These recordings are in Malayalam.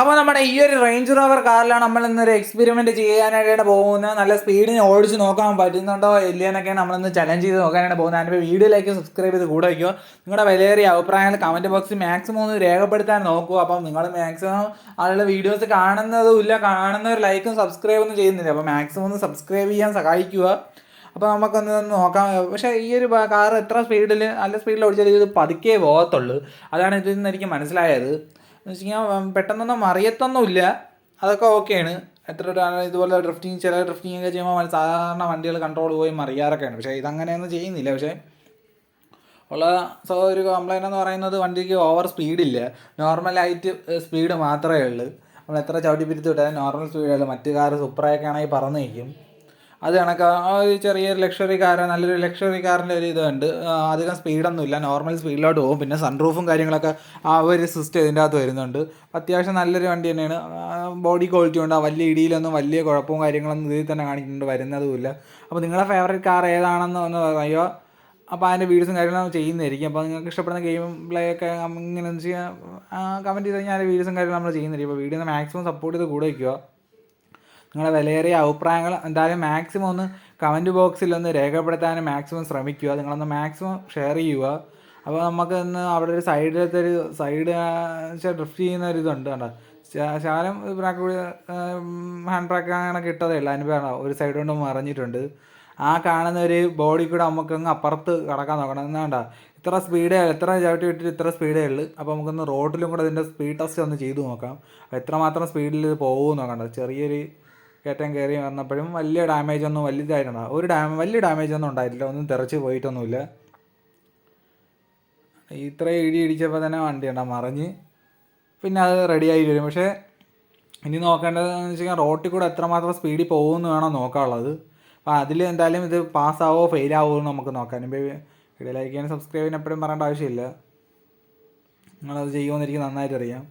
അപ്പോൾ നമ്മുടെ ഈ ഒരു റേഞ്ച് റോവർ കാറിലാണ് നമ്മൾ ഇന്നൊരു എക്സ്പെരിമെന്റ് ചെയ്യാനായിട്ടാണ് പോകുന്നത്. നല്ല സ്പീഡിന് ഓടിച്ച് നോക്കാൻ പറ്റുന്നുണ്ടോ ഇല്ലയെന്നൊക്കെ നമ്മളിന്ന് ചലഞ്ച് ചെയ്ത് നോക്കാനാണ് പോകുന്നത്. അതിന്റെ വീഡിയോയിലേക്ക് സബ്സ്ക്രൈബ് ചെയ്ത് കൂടെ വയ്ക്കുക. നിങ്ങളുടെ വിലയേറിയ അഭിപ്രായങ്ങൾ കമന്റ് ബോക്സിൽ മാക്സിമം ഒന്ന് രേഖപ്പെടുത്താൻ നോക്കൂ അപ്പം നിങ്ങൾ മാക്സിമം ആളുടെ വീഡിയോസ് കാണുന്നതും ഇല്ല. ഒരു ലൈക്കും സബ്സ്ക്രൈബ് ഒന്നും ചെയ്യുന്നില്ല. അപ്പോൾ മാക്സിമം ഒന്ന് സബ്സ്ക്രൈബ് ചെയ്യാൻ സഹായിക്കുക. അപ്പോൾ നമുക്കൊന്ന് നോക്കാം. പക്ഷേ ഈ ഒരു കാർ എത്ര സ്പീഡിൽ നല്ല സ്പീഡിൽ ഓടിച്ചാൽ ഇത് പതുക്കേ പോകത്തുള്ളൂ. അതാണ് ഇതിൽ നിന്ന് എനിക്ക് മനസ്സിലായത്. എന്ന് വെച്ച് കഴിഞ്ഞാൽ പെട്ടെന്നൊന്നും മറിയത്തൊന്നുമില്ല അതൊക്കെ ഓക്കെയാണ്. എത്ര ഇതുപോലെ ഡ്രിഫ്റ്റിങ് ചില ഡ്രിഫ്റ്റിംഗ് ഒക്കെ ചെയ്യുമ്പോൾ സാധാരണ വണ്ടികൾ കൺട്രോൾ പോയി മറിയാറൊക്കെയാണ് പക്ഷേ ഇതങ്ങനെയൊന്നും ചെയ്യുന്നില്ല. പക്ഷേ ഉള്ള സോ ഒരു കംപ്ലൈന്റ് എന്ന് പറയുന്നത് വണ്ടിക്ക് ഓവർ സ്പീഡില്ല നോർമലായിട്ട് സ്പീഡ് മാത്രമേ ഉള്ളൂ. നമ്മൾ എത്ര ചവിട്ടി പിരിച്ച് വിട്ടാലും നോർമൽ സ്പീഡുള്ളൂ മറ്റു കാർ സൂപ്പറൊക്കെ ആണെങ്കിൽ പറന്ന് നിൽക്കും. അത് കണക്ക് ആ ഒരു ചെറിയൊരു ലക്ഷറി കാർ നല്ലൊരു ലക്ഷറി കാറിന്റെ ഒരു ഇതുണ്ട്. അധികം സ്പീഡൊന്നുമില്ല നോർമൽ സ്പീഡിലോട്ട് പോകും. പിന്നെ സൺറൂഫും കാര്യങ്ങളൊക്കെ ആ ഒരു സിസ്റ്റം ഇതിന്റെ അകത്ത് വരുന്നുണ്ട്. അത്യാവശ്യം നല്ലൊരു വണ്ടി തന്നെയാണ്. ബോഡി ക്വാളിറ്റി ഉണ്ട്. വലിയ ഇടിയിലൊന്നും വലിയ കുഴപ്പവും കാര്യങ്ങളൊന്നും ഇതിൽ തന്നെ കാണിക്കുന്നുണ്ട്. വരുന്നതുമില്ല. അപ്പോൾ നിങ്ങളുടെ ഫേവറേറ്റ് കാർ ഏതാണെന്ന് ഒന്ന് പറയുക അപ്പോൾ അതിന്റെ വീഡിയോസും കാര്യങ്ങളും ചെയ്യുന്നതായിരിക്കും. അപ്പോൾ നിങ്ങൾക്ക് ഇഷ്ടപ്പെടുന്ന ഗെയിം പ്ലേ ഒക്കെ ഇങ്ങനെ ചെയ്യാം കമന്റ് ചെയ്ത് കഴിഞ്ഞാൽ വീഡിയോസും കാര്യങ്ങളും നമ്മൾ ചെയ്യുന്നതായിരിക്കും. അപ്പോൾ വീഡിയോ മാക്സിമം സപ്പോർട്ട് ചെയ്ത് കൂടെ വയ്ക്കുക നിങ്ങളുടെ വിലയേറിയ അഭിപ്രായങ്ങൾ എന്തായാലും മാക്സിമം ഒന്ന് കമന്റ് ബോക്സിൽ ഒന്ന് രേഖപ്പെടുത്താൻ മാക്സിമം ശ്രമിക്കുക. നിങ്ങളൊന്ന് മാക്സിമം ഷെയർ ചെയ്യുക. അപ്പോൾ നമുക്ക് ഇന്ന് അവിടെ ഒരു സൈഡിലത്തെ ഒരു സൈഡ് ഡ്രിഫ്റ്റ് ചെയ്യുന്ന ഒരു ഇതുണ്ട് കണ്ടോ? ശാലം ബ്രാക്ക് ഹാൻഡ് ബ്രാക്ക് അങ്ങനെ കിട്ടതേ ഉള്ളൂ അനുഭവം ഒരു സൈഡ് കൊണ്ട് മറിഞ്ഞിട്ടുണ്ട്. ആ കാണുന്ന ഒരു ബോഡി കൂടെ നമുക്ക് അങ്ങ് അപ്പുറത്ത് കടക്കാൻ നോക്കണം. എന്നാണ്ട ഇത്ര സ്പീഡേ എത്ര ചവിട്ടി വിട്ടിട്ട് ഇത്ര സ്പീഡേ ഉള്ളൂ. അപ്പോൾ നമുക്കൊന്ന് റോഡിലും കൂടെ ഇതിന്റെ സ്പീഡ് ടെസ്റ്റ് ഒന്ന് ചെയ്തു നോക്കാം. എത്രമാത്രം സ്പീഡിൽ ഇത് പോകുമെന്ന് നോക്കണ്ട ചെറിയൊരു കയറ്റം കയറി വന്നപ്പോഴും വലിയ ഡാമേജ് ഒന്നും വലുതായിട്ടുണ്ടാകും ഒരു ഡാമേ വലിയ ഡാമേജ് ഒന്നും ഉണ്ടായിട്ടില്ല. ഒന്നും തെറിച്ച് പോയിട്ടൊന്നുമില്ല. ഇത്രയും ഇടി ഇടിച്ചപ്പോൾ തന്നെ വണ്ടി ഉണ്ടാകും മറിഞ്ഞ്. പിന്നെ അത് റെഡിയായി വരും. പക്ഷേ ഇനി നോക്കേണ്ടതെന്ന് വെച്ച് കഴിഞ്ഞാൽ റോട്ടിൽ കൂടെ എത്രമാത്രം സ്പീഡിൽ പോകുമെന്ന് വേണം നോക്കാനുള്ളത്. അപ്പോൾ അതിൽ എന്തായാലും ഇത് പാസ്സാവോ ഫെയിലാവോ എന്ന് നമുക്ക് നോക്കാം. ഇപ്പോൾ വീഡിയോ ലൈക്ക് ചെയ്യാൻ സബ്സ്ക്രൈബ് ചെയ്യാൻ എപ്പോഴും പറയേണ്ട ആവശ്യമില്ല. നിങ്ങളത് ചെയ്യുമെന്ന് എനിക്ക് നന്നായിട്ട് അറിയാം.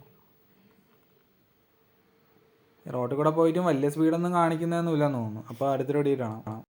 റോട്ടിൽ കൂടെ പോയിട്ടും വലിയ സ്പീഡൊന്നും കാണിക്കുന്നതൊന്നുമില്ലെന്ന് തോന്നുന്നു. അപ്പോൾ അടുത്തൊരു ഓടിയിട്ടാണ് കാണാം.